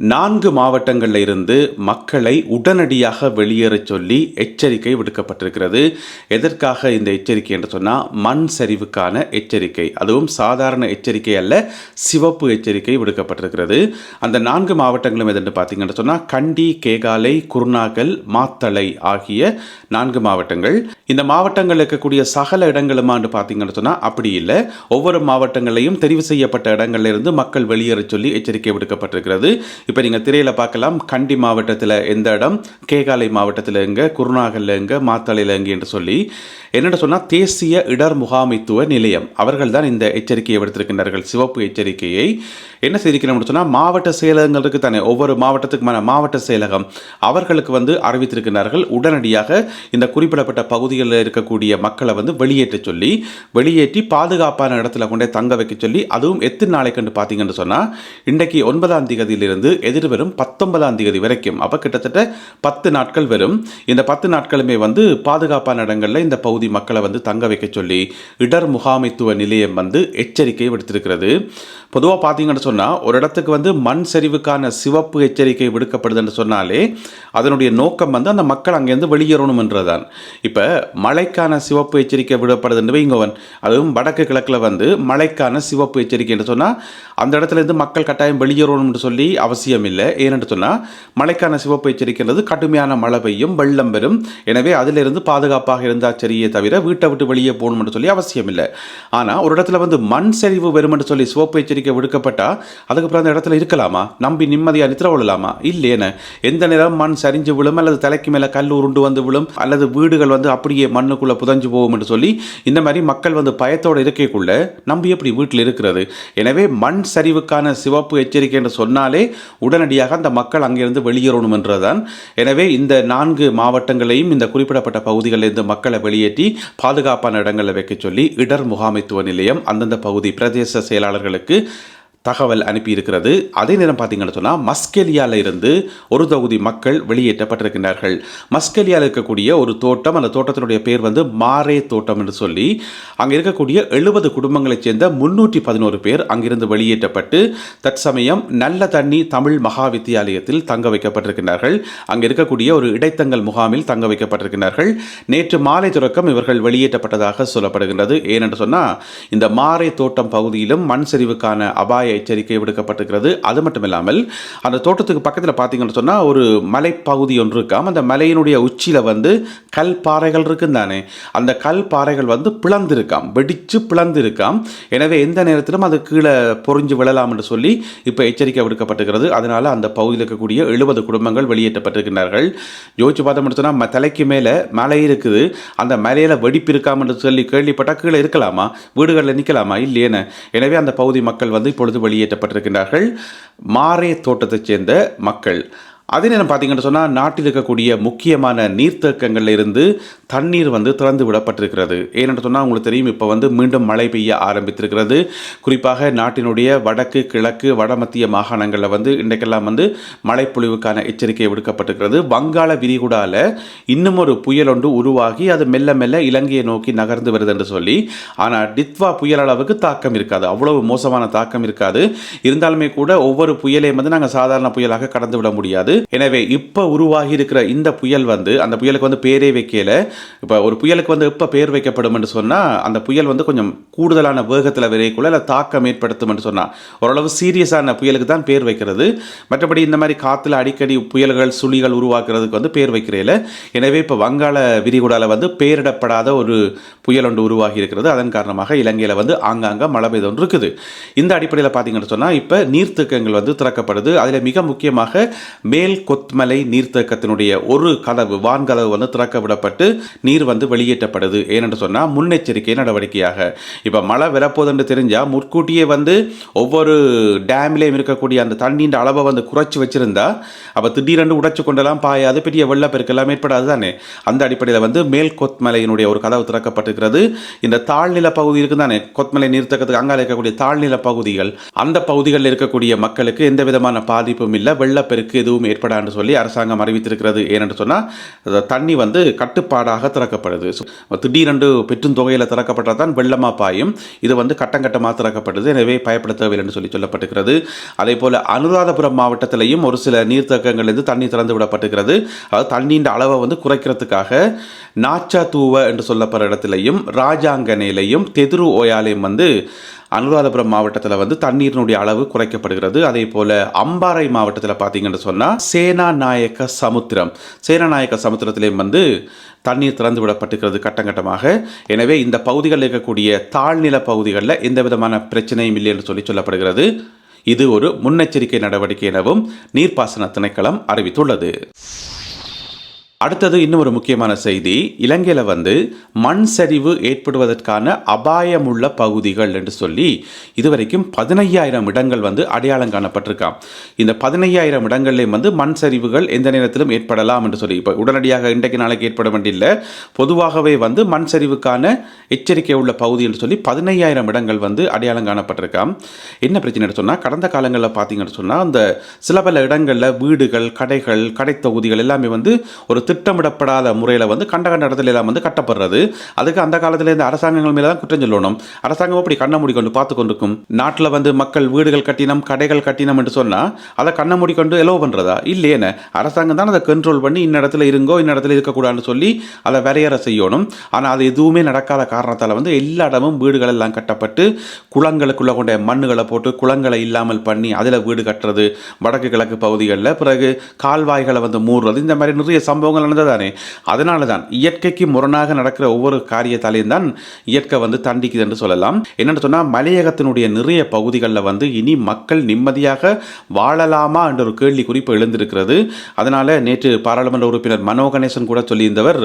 நான்கு மாவட்டங்களில் இருந்து மக்களை உடனடியாக வெளியேறச் சொல்லி எச்சரிக்கை விடுக்கப்பட்டிருக்கிறது. எதற்காக இந்த எச்சரிக்கை என்று சொன்னால் மண் சரிவுக்கான எச்சரிக்கை. அதுவும் சாதாரண எச்சரிக்கை அல்ல சிவப்பு எச்சரிக்கை விடுக்கப்பட்டிருக்கிறது. அந்த நான்கு மாவட்டங்களும் எதுன்னு பார்த்தீங்கன்னு சொன்னால் கண்டி கேகாலை குருநாகல் மாத்தளை ஆகிய நான்கு மாவட்டங்கள். இந்த மாவட்டங்கள் இருக்கக்கூடிய சகல இடங்களுமான்னு பார்த்தீங்கன்னு சொன்னால் அப்படி இல்லை. ஒவ்வொரு மாவட்டங்களையும் தெரிவு செய்யப்பட்ட இடங்களிலிருந்து மக்கள் வெளியேறச் சொல்லி எச்சரிக்கை விடுக்கப்பட்டிருக்கிறது. இப்போ நீங்கள் திரையில் பார்க்கலாம். கண்டி மாவட்டத்தில் எந்த இடம்? கேகாலை மாவட்டத்தில் எங்க? குருநாகல்ல எங்க? மாத்தளையில் எங்க? என்று சொல்லி என்னென்னு சொன்னால் தேசிய இடர் முகாமைத்துவ நிலையம். அவர்கள் தான் இந்த எச்சரிக்கையை விடுத்திருக்கின்றார்கள். சிவப்பு எச்சரிக்கையை. என்ன செய்திருக்கிறோம்னு சொன்னால் மாவட்ட செயலகங்கள் இருக்குது தானே. ஒவ்வொரு மாவட்டத்துக்குமான மாவட்ட செயலகம். அவர்களுக்கு வந்து அறிவித்திருக்கிறார்கள் உடனடியாக இந்த குறிப்பிடப்பட்ட பகுதிகளில் இருக்கக்கூடிய மக்களை வந்து வெளியேற்ற சொல்லி வெளியேற்றி பாதுகாப்பான இடத்துல கொண்டே தங்க வைக்க சொல்லி அதுவும் எத்தனை நாளைக்கு பார்த்தீங்கன்னு சொன்னால் இன்றைக்கு ஒன்பதாம் தேதியிலிருந்து எதிர்வரும் பத்தொன்பதாம் தேதி வரைக்கும். அப்போ கிட்டத்தட்ட பத்து நாட்கள் வரும். இந்த பத்து நாட்களுமே வந்து பாதுகாப்பான இடங்களில் இந்த பகுதி மக்களை வந்து தங்க வைக்க சொல்லி இடர் முகாமைத்துவ நிலையம் வந்து எச்சரிக்கை விடுத்திருக்கிறது. பொதுவாக பார்த்தீங்கன்னு சொன்னால் ஒரு இடத்துக்கு வந்து மண் சரிவுக்கான சிவப்பு எச்சரிக்கை விடுக்கப்படுதுன்னு சொன்னாலே அதனுடைய நோக்கம் வந்து அந்த மக்கள் அங்கேருந்து வெளியேறணும்ன்றதான் இப்போ மழைக்கான சிவப்பு எச்சரிக்கை விடப்படுதுன்னு வைங்கவன் அதுவும் வடக்கு கிழக்கில் வந்து மழைக்கான சிவப்பு எச்சரிக்கை என்று சொன்னால் அந்த இடத்துல இருந்து மக்கள் கட்டாயம் வெளியேறணும்னு சொல்லி அவசியம் இல்லை ஏனென்று சொன்னால் மழைக்கான சிவப்பு எச்சரிக்கைன்றது கடுமையான மழை பெய்யும் வெள்ளம் வரும் எனவே அதிலிருந்து பாதுகாப்பாக இருந்தால் சரியே தவிர வீட்டை விட்டு வெளியே போகணும்னு சொல்லி அவசியம் இல்லை ஆனால் ஒரு இடத்துல வந்து மண் சரிவு வரும் என்று சொல்லி சிவப்பு எச்சரிக்கை விடுக்கப்பட்டா அதுக்கப்புறம் அந்த இடத்துல இருக்கலாமா? நம்பி நிம்மதியாக நித்திர விழலாமா இல்லைன்னு எந்த நேரம் மண் சரிஞ்சு விழும் அல்லது தலைக்கு மேலே கல் உருண்டு வந்து விழும் அல்லது வீடுகள் வந்து அப்படியே மண்ணுக்குள்ளே புதஞ்சு போகும் என்று சொல்லி இந்த மாதிரி மக்கள் வந்து பயத்தோடு இருக்கைக்குள்ள நம்பி எப்படி வீட்டில் இருக்கிறது? எனவே மண் சரிவுக்கான சிவப்பு எச்சரிக்கை என்று சொன்னாலே உடனடியாக அந்த மக்கள் அங்கிருந்து வெளியேறணும் என்றுதான் எனவே இந்த நான்கு மாவட்டங்களையும் இந்த குறிப்பிடப்பட்ட பகுதிகளிலிருந்து மக்களை வெளியேற்றி பாதுகாப்பான இடங்களில் வைக்க சொல்லி இடர் முகாமைத்துவ நிலையம் அந்தந்த பகுதி பிரதேச செயலாளர்களுக்கு தகவல் அனுப்பியிருக்கிறது. அதே நேரம் பார்த்தீங்கன்னு சொன்னால் மஸ்கெலியாவில் இருந்து ஒரு தொகுதி மக்கள் வெளியேற்றப்பட்டிருக்கிறார்கள் மஸ்கெலியாவில் இருக்கக்கூடிய ஒரு தோட்டம் அந்த தோட்டத்தினுடைய பேர் வந்து மாரே தோட்டம் என்று சொல்லி அங்கே இருக்கக்கூடிய எழுபது குடும்பங்களைச் சேர்ந்த முன்னூற்றி பதினோரு பேர் அங்கிருந்து வெளியேற்றப்பட்டு தற்சமயம் நல்ல தண்ணி தமிழ் மகா வித்தியாலயத்தில் தங்க வைக்கப்பட்டிருக்கிறார்கள் அங்கே இருக்கக்கூடிய ஒரு இடைத்தங்கல் முகாமில் தங்க வைக்கப்பட்டிருக்கிறார்கள் நேற்று மாலை தொடக்கம் இவர்கள் வெளியேற்றப்பட்டதாக சொல்லப்படுகின்றது. ஏனென்று சொன்னால் இந்த மாரே தோட்டம் பகுதியிலும் மண் சரிவுக்கான அபாய எச்சரிக்கை விடுக்கப்பட்டிருக்கிறது. அது மட்டும் இல்லாமல் அந்த தோட்டத்துக்கு பக்கத்தில் பார்த்தீங்கன்னு சொன்னால் ஒரு மலைப்பகுதி ஒன்று இருக்காம். அந்த மலையினுடைய உச்சியில் வந்து கல் பாறைகள் இருக்கும் தானே? அந்த கல் பாறைகள் வந்து பிளந்திருக்காம். வெடிச்சு பிளந்திருக்காம். எனவே எந்த நேரத்திலும் அது கீழே பொறிஞ்சு விழலாம் என்று சொல்லி இப்போ எச்சரிக்கை விடுக்கப்பட்டிருக்கிறது. அதனால் அந்த பகுதியில் இருக்கக்கூடிய எழுபது குடும்பங்கள் வெளியேற்றப்பட்டிருக்கிறார்கள். யோசிச்சு பார்த்தோம்னு சொன்னால் தலைக்கு மேலே மலை இருக்குது. அந்த மலையில் வெடிப்பு இருக்காம் என்று சொல்லி கேள்விப்பட்டால் கீழே இருக்கலாமா? வீடுகளில் நிற்கலாமா இல்லையேன்னு. எனவே அந்த பகுதி மக்கள் வந்து இப்பொழுது வெளியேற்றப்பட்டிருக்கின்றார்கள் மாரே தோட்டத்தைச் சேர்ந்த மக்கள். அதே நேரம் பார்த்தீங்கன்னு சொன்னால் நாட்டில் இருக்கக்கூடிய முக்கியமான நீர்த்தேக்கங்களில் இருந்து தண்ணீர் வந்து திறந்து விடப்பட்டிருக்கிறது. ஏனென்று சொன்னால் உங்களுக்கு தெரியும் இப்போ வந்து மீண்டும் மழை பெய்ய ஆரம்பித்திருக்கிறது. குறிப்பாக நாட்டினுடைய வடக்கு கிழக்கு வடமத்திய மாகாணங்களில் வந்து இன்றைக்கெல்லாம் வந்து மழைப்பொழிவுக்கான எச்சரிக்கை விடுக்கப்பட்டிருக்கிறது. வங்காள விரிகுடால இன்னும் ஒரு புயல் ஒன்று உருவாகி அது மெல்ல மெல்ல இலங்கையை நோக்கி நகர்ந்து வருது என்று சொல்லி ஆனால் டித்வா புயல் அளவுக்கு தாக்கம் இருக்காது. அவ்வளவு மோசமான தாக்கம் இருக்காது. இருந்தாலுமே கூட ஒவ்வொரு புயலையும் வந்து நாங்கள் சாதாரண புயலாக கடந்து விட முடியாது. எனவே இப்போ உருவாகி இருக்கிற இந்த புயல் வந்து அந்த புயலுக்கு வந்து பேரே வைக்கல. இப்போ ஒரு புயலுக்கு வந்து எப்போ பேர் வைக்கப்படும் என்று சொன்னால் அந்த புயல் வந்து கொஞ்சம் கூடுதலான வேகத்தில் விரைக்குள்ள இல்லை தாக்கம் ஏற்படுத்தும் என்று சொன்னால் ஓரளவு சீரியஸான புயலுக்கு தான் பேர் வைக்கிறது. மற்றபடி இந்த மாதிரி காற்றுல அடிக்கடி புயல்கள் சுழிகள் உருவாக்குறதுக்கு வந்து பேர் வைக்கிறதில்ல எனவே இப்போ வங்காள விரிகுடால வந்து பெயரிடப்படாத ஒரு புயல் ஒன்று உருவாகி இருக்கிறது அதன் காரணமாக இலங்கையில் வந்து ஆங்காங்க மழை பெய்து ஒன்று இருக்குது. இந்த அடிப்படையில் பார்த்தீங்கன்னு சொன்னால் இப்போ நீர்த்தேக்கங்கள் வந்து திறக்கப்படுது. அதில் மிக முக்கியமாக மேல் கொத்மலை நீர்த்தேக்கத்தினுடைய ஒரு கதவு வான்கதவு வந்து திறக்க விடப்பட்டு நீர் வந்து வெளியேற்றப்படுது. ஏனென்று சொன்னால் முன்னெச்சரிக்கை நடவடிக்கையாக. இப்போ மழை வரப்போகுதுன்னு தெரிஞ்சால் முற்கூட்டியே வந்து ஒவ்வொரு டேம்லேயும் இருக்கக்கூடிய அந்த தண்ணீர் அளவை வந்து குறைச்சி வச்சிருந்தா அப்போ திடீரென்று உடைச்சு கொண்டெல்லாம் பாயாது பெரிய வெள்ளப்பெருக்கெல்லாம் ஏற்படாது தானே? அந்த அடிப்படையில் வந்து மேல் கொத்மலையினுடைய ஒரு கதவு திறக்கப்பட்டிருக்கிறது. இந்த தாழ்நில பகுதி இருக்கு தானே? கொத்மலை நீர்த்தக்கத்துக்கு அங்கால இருக்கக்கூடிய தாழ்நில பகுதிகள். அந்த பகுதிகளில் இருக்கக்கூடிய மக்களுக்கு எந்த விதமான பாதிப்பும் இல்லை வெள்ளப்பெருக்கு எதுவும் ஏற்படான்னு சொல்லி அரசாங்கம் அறிவித்திருக்கிறது. ஏனென்று சொன்னால் தண்ணி வந்து கட்டுப்பாடாக திறக்கப்படுது. திடீரென்று பெற்றும் தொகையில் திறக்கப்பட்டால் தான் வெள்ளமாக பாயும். இது வந்து கட்டம் கட்டமாக திறக்கப்படுது. எனவே பயப்பட தேவையில்லை என்று சொல்லி சொல்லப்பட்டிருக்கிறது. அதே போல் அனுராதபுரம் மாவட்டத்திலையும் ஒரு சில நீர்த்தக்கங்கள்லேருந்து தண்ணி திறந்து விடப்பட்டிருக்கிறது. அதாவது தண்ணீர் அளவை வந்து குறைக்கிறதுக்காக நாச்சா தூவ என்று சொல்லப்படுற இடத்துலையும் ராஜாங்கனையிலையும் தெதுரு ஓயாலையும் வந்து அனுராதபுரம் மாவட்டத்தில் வந்து தண்ணீரினுடைய அளவு குறைக்கப்படுகிறது. அதே போல் அம்பாறை மாவட்டத்தில் பார்த்தீங்கன்னு சொன்னால் சேனாநாயக்க சமுத்திரம். சேனாநாயக்க சமுத்திரத்திலேயும் வந்து தண்ணீர் திறந்து விடப்பட்டுக்கிறது கட்டங்கட்டமாக. எனவே இந்த பகுதிகளில் இருக்கக்கூடிய தாழ்நில பகுதிகளில் எந்த விதமான பிரச்சனையும் இல்லை என்று சொல்லி சொல்லப்படுகிறது. இது ஒரு முன்னெச்சரிக்கை நடவடிக்கை எனவும் நீர்ப்பாசன திணைக்களம் அறிவித்துள்ளது. அடுத்தது இன்னும் ஒரு முக்கியமான செய்தி. இலங்கையில் வந்து மண் சரிவு ஏற்படுவதற்கான அபாயமுள்ள பகுதிகள் என்று சொல்லி இதுவரைக்கும் பதினையாயிரம் இடங்கள் வந்து அடையாளம் காணப்பட்டிருக்காம். இந்த பதினையாயிரம் இடங்கள்லேயும் வந்து மண் சரிவுகள் எந்த நேரத்திலும் ஏற்படலாம் என்று சொல்லி இப்போ உடனடியாக இன்றைக்கு நாளைக்கு ஏற்பட வேண்டியில்லை. பொதுவாகவே வந்து மண் சரிவுக்கான எச்சரிக்கை உள்ள பகுதி என்று சொல்லி பதினையாயிரம் இடங்கள் வந்து அடையாளம் காணப்பட்டிருக்காம். என்ன பிரச்சனை சொன்னால் கடந்த காலங்களில் பார்த்தீங்கன்னு சொன்னால் அந்த சில பல இடங்களில் வீடுகள் கடைகள் கடை தொகுதிகள் எல்லாமே வந்து ஒரு திட்டமிடப்படாத முறையில் வந்து கண்ட கண்ட இடத்துல எல்லாம் வந்து கட்டப்படுறது. அதுக்கு அந்த காலத்தில் இந்த அரசாங்கங்கள் மேலே தான் குற்றம் சொல்லணும். அரசாங்கம் அப்படி கண்ணை மூடிக்கொண்டு பார்த்து கொண்டிருக்கும். நாட்டில் வந்து மக்கள் வீடுகள் கட்டினம் கடைகள் கட்டினம் என்று சொன்னால் அதை கண்ணை மூடிக்கொண்டு எலோவ் பண்ணுறதா இல்லையேன்னு. அரசாங்கம் தான் அதை கண்ட்ரோல் பண்ணி இந்த இடத்துல இருங்கோ இந்த இடத்துல இருக்கக்கூடாதுன்னு சொல்லி அதை வரையறை செய்யணும். ஆனால் அது எதுவுமே நடக்காத காரணத்தால் வந்து எல்லா இடமும் வீடுகள் எல்லாம் கட்டப்பட்டு குளங்களுக்குள்ளே கொண்ட மண்ணுகளை போட்டு குளங்களை இல்லாமல் பண்ணி அதில் வீடு கட்டுறது வடக்கு கிழக்கு பகுதிகளில் பிறகு கால்வாய்களை வந்து மூடுறது இந்த மாதிரி நிறைய சம்பவங்கள் நடந்ததானே? அதனால தான் இயற்கைக்கு முரணாக நடக்கிற ஒவ்வொரு காரியத்தாலையும் தான் இயற்கை வந்து தண்டிக்குது என்று சொல்லலாம். என்னென்னு சொன்னால் மலையகத்தினுடைய நிறைய பகுதிகளில் வந்து இனி மக்கள் நிம்மதியாக வாழலாமா என்ற ஒரு கேள்வி குறிப்பு எழுந்திருக்கிறது. அதனால் நேற்று பாராளுமன்ற உறுப்பினர் மனோ கணேசன் கூட சொல்லியிருந்தவர்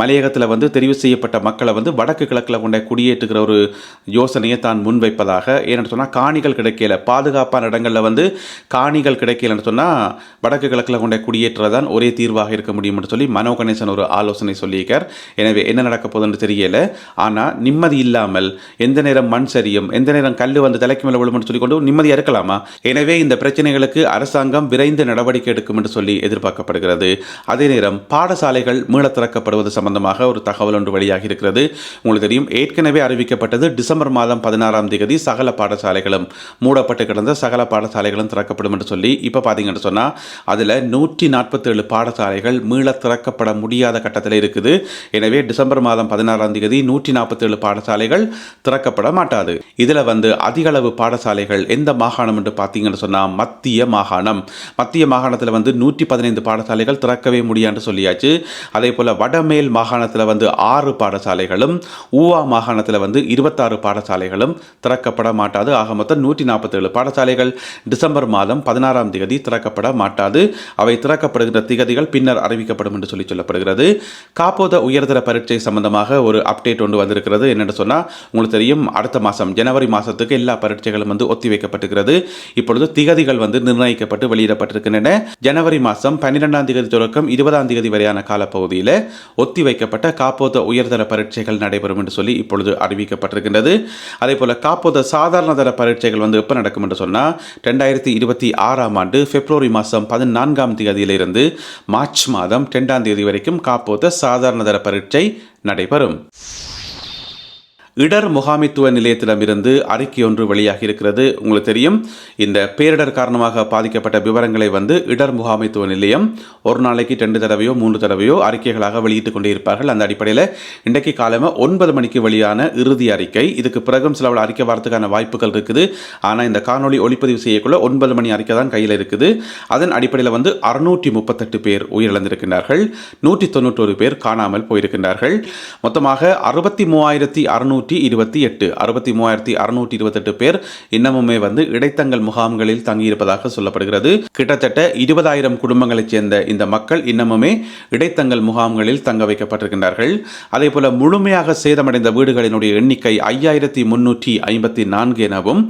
மலையகத்தில் வந்து தெரிவு செய்யப்பட்ட மக்களை வந்து வடக்கு கிழக்கில் கொண்ட குடியேற்றுகிற ஒரு யோசனையை தான் முன்வைப்பதாக. ஏன்னு சொன்னால் காணிகள் கிடைக்கல. பாதுகாப்பான இடங்களில் வந்து காணிகள் கிடைக்கலன்னு சொன்னால் வடக்கு கிழக்கில் கொண்ட குடியேற்றதான் ஒரே தீர்வாக இருக்க முடியும் என்று சொல்லி மனோ கணேசன் ஒரு ஆலோசனை சொல்லியிருக்கார். எனவே என்ன நடக்க போதுன்னு தெரியல. ஆனால் நிம்மதி இல்லாமல் எந்த நேரம் மண் சரியும் எந்த நேரம் கல் வந்து தலைக்கு மேலே விழும்னு சொல்லி கொண்டு நிம்மதியாக இருக்கலாமா எனவே இந்த பிரச்சனைகளுக்கு அரசாங்கம் விரைந்து நடவடிக்கை எடுக்கும் என்று சொல்லி எதிர்பார்க்கப்படுகிறது. அதே நேரம் பாடசாலைகள் மீள திறக்கப்படுவது சம்பந்தமாக ஒரு தகவல் ஒன்று வெளியாகி இருக்கிறது. உங்களுக்கு தெரியும் ஏற்கனவே அறிவிக்கப்பட்டது டிசம்பர் மாதம் பதினாறாம் தேதி சகல பாடசாலைகளும் மூடப்பட்டு கிடந்த சகல பாடசாலைகளும் திறக்கப்படும் என்று சொல்லி இப்போ பார்த்தீங்கன்னு சொன்னால் அதில் நூற்றி நாற்பத்தேழு பாடசாலைகள் மீள திறக்கப்பட முடியாத கட்டத்தில் இருக்குது. எனவே டிசம்பர் மாதம் பதினாறாம் தேதி நூற்றி நாற்பத்தேழு பாடசாலைகள் திறக்கப்பட மாட்டாது. இதில் வந்து அதிக அளவு பாடசாலைகள் எந்த மாகாணம் என்று பார்த்தீங்கன்னு சொன்னால் மத்திய மாகாணம். மத்திய மாகாணத்தில் வந்து நூற்றி பதினைந்து பாடசாலைகள் திறக்கவே முடியான்னு சொல்லியாச்சு. அதே போல் வடமேல் மாகாணத்தில் வந்து ஆறு பாடசாலைகளும் ஊவா மாகாணத்தில் வந்து இருபத்தாறு பாடசாலைகளும் திறக்கப்பட மாட்டாது. ஆக மொத்தம் நூற்றி நாற்பத்தேழு பாடசாலைகள் டிசம்பர் மாதம் பதினாறாம் தேதி திறக்கப்பட மாட்டாது. அவை திறக்கப்படுகின்ற திகதிகள் பின்னர் அறிவிக்கப்படும் என்று சொல்லி சொல்லப்படுகிறது. காப்போத உயர்தர பரீட்சை சம்பந்தமாக ஒரு அப்டேட் ஒன்று வந்திருக்கிறது. என்னென்னு சொன்னால் உங்களுக்கு தெரியும் அடுத்த மாதம் ஜனவரி மாதத்துக்கு எல்லா பரீட்சைகளும் வந்து ஒத்திவைக்கப்பட்டிருக்கிறது இப்பொழுது திகதிகள் வந்து நிர்ணயிக்கப்பட்டு வெளியிடப்பட்டிருக்கின்றன. ஜனவரி மாதம் பன்னிரெண்டாம் தேதி தொடக்கம் இருபதாம் தேதி வரையான காலப்பகுதியில் ஒத்திவைக்கப்பட்ட காப்போத உயர்தர பரீட்சைகள் நடைபெறும் என்று சொல்லி இப்பொழுது அறிவிக்கப்பட்டிருக்கின்றது. அதே போல் காப்போத சாதாரண தர பரீட்சைகள் வந்து எப்போ நடக்கும் என்று சொன்னால் ரெண்டாயிரத்தி இருபத்தி ஆறாம் ஆண்டு பிப்ரவரி மாதம் பதினான்காம் தேதியிலிருந்து மார்ச் மாதம் இரண்டாம் தேதி வரைக்கும் காப்போத்த சாதாரண தர பரீட்சை நடைபெறும். இடர் முகாமித்துவ நிலையத்திடமிருந்து அறிக்கை ஒன்று வெளியாகி இருக்கிறது. உங்களுக்கு தெரியும் இந்த பேரிடர் காரணமாக பாதிக்கப்பட்ட விவரங்களை வந்து இடர் முகாமைத்துவ நிலையம் ஒரு நாளைக்கு ரெண்டு தடவையோ மூன்று தடவையோ அறிக்கைகளாக வெளியிட்டுக் கொண்டே இருப்பார்கள் அந்த அடிப்படையில் இன்றைக்கு காலமாக ஒன்பது மணிக்கு வெளியான இறுதி அறிக்கை. இதுக்கு பிறகும் சில அறிக்கை வரத்துக்கான வாய்ப்புகள் இருக்குது. ஆனால் இந்த காணொலி ஒளிப்பதிவு செய்யக்குள்ள ஒன்பது மணி அறிக்கை தான் கையில் இருக்குது. அதன் அடிப்படையில் வந்து அறுநூற்றி முப்பத்தெட்டு பேர் உயிரிழந்திருக்கின்றார்கள். நூற்றி தொண்ணூற்றொரு பேர் காணாமல் போயிருக்கின்றார்கள். மொத்தமாக அறுபத்தி மூவாயிரத்தி அறுநூற்றி அறுநூற்றி இருபத்தி எட்டு அறுபத்தி மூவாயிரத்தி அறுநூற்றி இருபத்தெட்டு பேர் இன்னமுமே வந்து இடைத்தங்கள் முகாம்களில் தங்கியிருப்பதாக சொல்லப்படுகிறது. கிட்டத்தட்ட இருபதாயிரம் குடும்பங்களைச் சேர்ந்த இந்த மக்கள் இன்னமுமே இடைத்தங்கள் முகாம்களில் தங்க வைக்கப்பட்டிருக்கின்றார்கள். அதே போல முழுமையாக சேதமடைந்த வீடுகளினுடைய எண்ணிக்கை ஐயாயிரத்தி முன்னூற்றி ஐம்பத்தி நான்கு எனவும்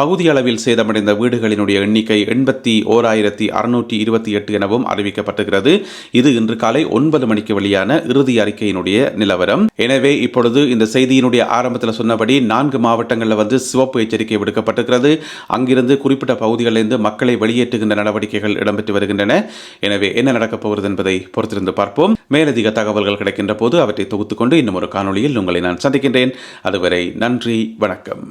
பகுதியளவில் சேதமடைந்த வீடுகளினுடைய எண்ணிக்கை எண்பத்தி ஓராயிரத்தி அறுநூற்றி இருபத்தி எட்டு எனவும் அறிவிக்கப்பட்டிருக்கிறது. இது இன்று காலை ஒன்பது மணிக்கு வெளியான இறுதி அறிக்கையினுடைய நிலவரம். எனவே இப்பொழுது இந்த செய்தியினுடைய ஆரம்பத்தில் சொன்னபடி நான்கு மாவட்டங்களில் வந்து சிவப்பு எச்சரிக்கை விடுக்கப்பட்டிருக்கிறது. அங்கிருந்து குறிப்பிட்ட பகுதிகளிலிருந்து மக்களை வெளியேற்றுகின்ற நடவடிக்கைகள் இடம்பெற்று வருகின்றன. எனவே என்ன நடக்கப் போகிறது என்பதை பொறுத்திருந்து பார்ப்போம். மேலதிக தகவல்கள் கிடைக்கின்ற போது அவற்றை தொகுத்துக்கொண்டு இன்னும் ஒரு காணொளியில் உங்களை நான் சந்திக்கின்றேன். அதுவரை நன்றி வணக்கம்.